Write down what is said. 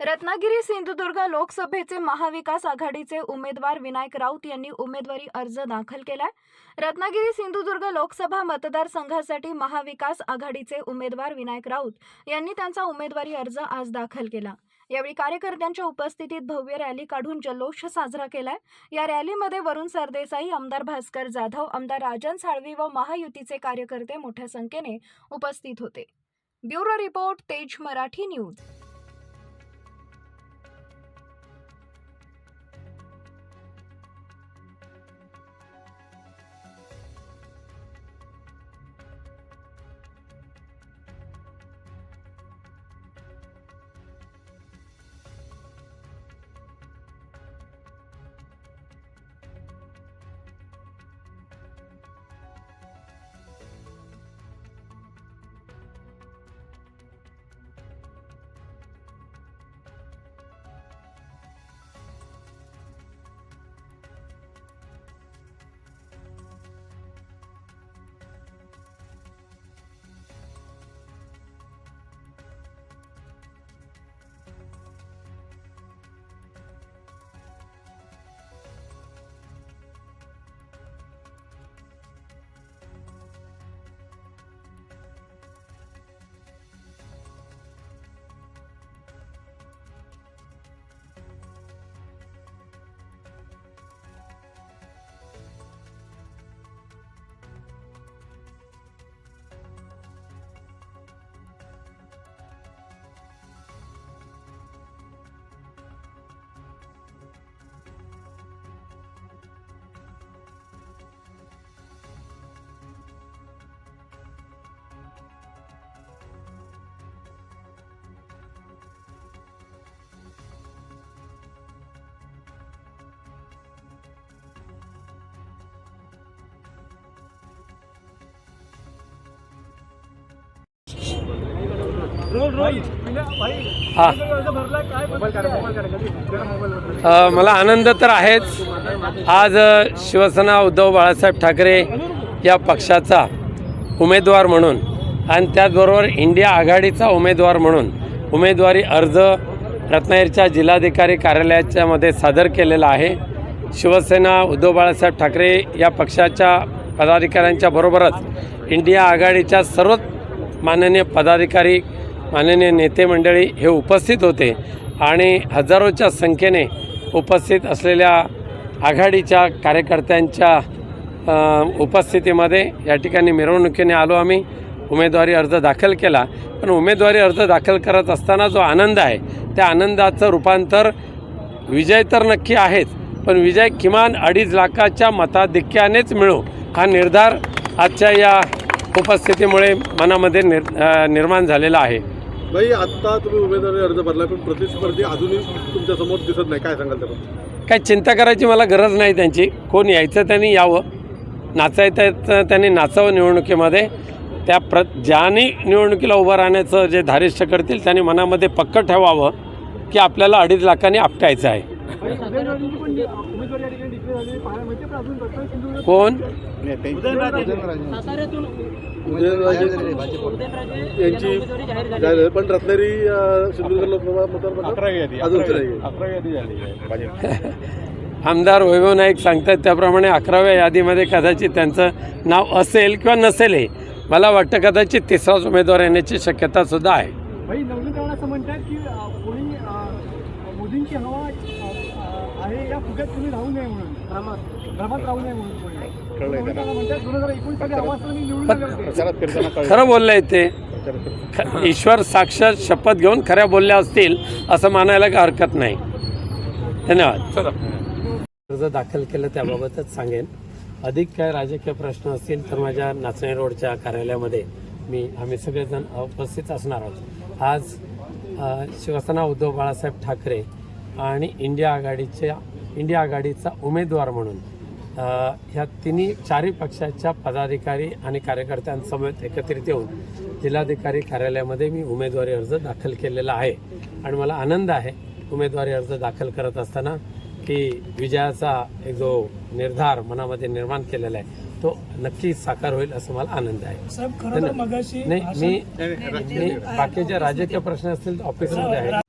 रत्नागिरी सिंधुदुर्ग लोकसभेचे महाविकास आघाडीचे उमेदवार विनायक राऊत यांनी उमेदवारी अर्ज दाखल केलाय. रत्नागिरी सिंधुदुर्ग लोकसभा मतदारसंघासाठी महाविकास आघाडीचे उमेदवार विनायक राऊत यांनी त्यांचा उमेदवारी अर्ज आज दाखल केला. यावेळी कार्यकर्त्यांच्या उपस्थितीत भव्य रॅली काढून जल्लोष साजरा केलाय. या रॅलीमध्ये वरुण सरदेसाई आमदार भास्कर जाधव आमदार राजन साळवी व महायुतीचे कार्यकर्ते मोठ्या संख्येने उपस्थित होते. ब्युरो रिपोर्ट तेज मराठी न्यूज. हा. मला आनंद तर आहेच. आज शिवसेना उद्धव बाळासाहेब ठाकरे या पक्षाचा उमेदवार म्हणून आणि त्याचबरोबर इंडिया आघाडीचा उमेदवार म्हणून उमेदवारी अर्ज रत्नागिरीच्या जिल्हाधिकारी कार्यालयाच्या मध्ये सादर केलेला आहे. शिवसेना उद्धव बाळासाहेब ठाकरे या पक्षाच्या पदाधिकाऱ्यांच्या बरोबरच इंडिया आघाडीच्या सर्वच माननीय पदाधिकारी माननीय नेते मंडळी हे उपस्थित होते आणि हजारोच्या संख्येने उपस्थित असलेल्या आघाडीच्या कार्यकर्त्यांच्या उपस्थितीमध्ये या ठिकाणी मिरवणुकीने आलो आम्ही. उमेदवारी अर्ज दाखल केला. पण उमेदवारी अर्ज दाखल करत असताना जो आनंद आहे त्या आनंदाचं रूपांतर विजय तर नक्की आहेच पण विजय किमान अडीच लाखाच्या मताधिक्यानेच मिळू हा निर्धार आजच्या या उपस्थितीमुळे मनामध्ये निर निर्माण झालेला आहे. भाई आता तुम्ही उमेदवारी अर्ज भरला पण प्रतिस्पर्धी अजूनही तुमच्यासमोर दिसत नाही. काय सांगाल त्याबद्दल? काय चिंता करायची मला गरज नाही त्यांची. कोण यायचं त्यांनी यावं. नाचायचं त्यांनी नाचावं निवडणुकीमध्ये. त्या प्र ज्याने निवडणुकीला उभं राहण्याचं जे धारिष्ट करतील त्यांनी मनामध्ये पक्क ठेवावं की आपल्याला अडीच लाखांनी आपटायचं आहे. कोण? यांची. पण रत्नागिरी सिंधुदुर्ग लोकसभा आमदार वैभव नाईक सांगतात त्याप्रमाणे अकराव्या यादीमध्ये कदाचित त्यांचं नाव असेल किंवा नसेलही. मला वाटतं कदाचित तिसराच उमेदवार येण्याची शक्यतासुद्धा आहे भाई नवनीकरण असं म्हणतात की अ, कोणी अ, मोदींची हवा आहे या फुग्यात तुम्ही राहू नये म्हणून. भ्रमात भ्रमात राहू नये म्हणून कळलंय त्यांना. म्हणतात दोन हजार एकोणीस साली हवा असताना मी निवडून आले. होते प्रचारात फिरताना कळलं. खरं बोललंय ते. ख- ईश्वर साक्षात शपथ घेऊन खऱ्या बोलल्या असतील असं मानायला काही हरकत नाही. धन्यवाद. अर्ज दाखल केलं त्याबाबतच सांगेन. अधिक काय राजकीय प्रश्न असतील तर माझ्या नाचणे रोडच्या कार्यालयामध्ये मी आम्ही सगळेजण उपस्थित असणार आहोत. आज अ, शिवसेना उद्धव बाळासाहेब ठाकरे आणि इंडिया आघाडीच्या इंडिया आघाडीचा उमेदवार म्हणून ह्या तिन्ही चारही पक्षाच्या पदाधिकारी आणि कार्यकर्त्यांसमवेत एकत्रित येऊन जिल्हाधिकारी कार्यालयामध्ये मी उमेदवारी अर्ज दाखल केलेला आहे. आणि मला आनंद आहे उमेदवारी अर्ज दाखल करत असताना की विजयाचा एक जो निर्धार मनामध्ये निर्माण केलेला आहे तो नक्कीच साकार होईल असं मला आनंद आहे. नाही मी मी बाकीचे राजकीय प्रश्न असतील तर ऑफिसमध्ये आहे